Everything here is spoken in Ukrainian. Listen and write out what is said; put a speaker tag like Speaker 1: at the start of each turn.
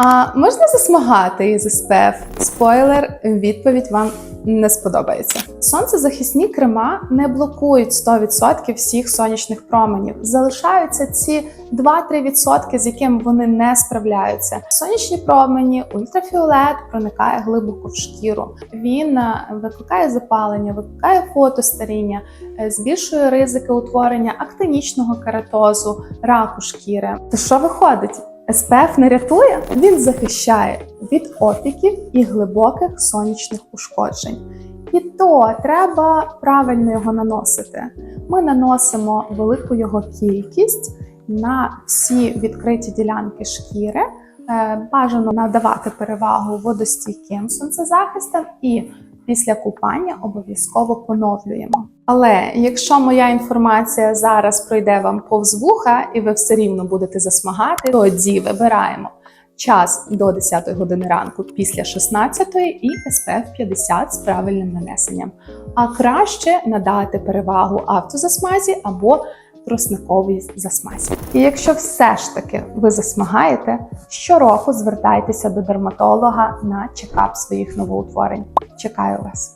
Speaker 1: А можна засмагати із SPF? Спойлер, відповідь вам не сподобається. Сонцезахисні крема не блокують 100% всіх сонячних променів. Залишаються ці 2-3%, з якими вони не справляються. Сонячні промені, ультрафіолет проникає глибоко в шкіру. Він е, викликає запалення, викликає фотостаріння, е, збільшує ризики утворення актинічного кератозу, раку шкіри. То що виходить? SPF не рятує, він захищає від опіків і глибоких сонячних ушкоджень. І то треба правильно його наносити. Ми наносимо велику його кількість на всі відкриті ділянки шкіри. Е, Бажано надавати перевагу водостійким сонцезахистам і після купання обов'язково поновлюємо. Але якщо моя інформація зараз пройде вам повз вуха і ви все рівно будете засмагати, тоді вибираємо час до 10 години ранку після 16 і SPF 50 з правильним нанесенням. А краще надати перевагу автозасмазі або тросниковій засмазі. І якщо все ж таки ви засмагаєте, щороку звертайтеся до дерматолога на чекап своїх новоутворень. Чекаю вас.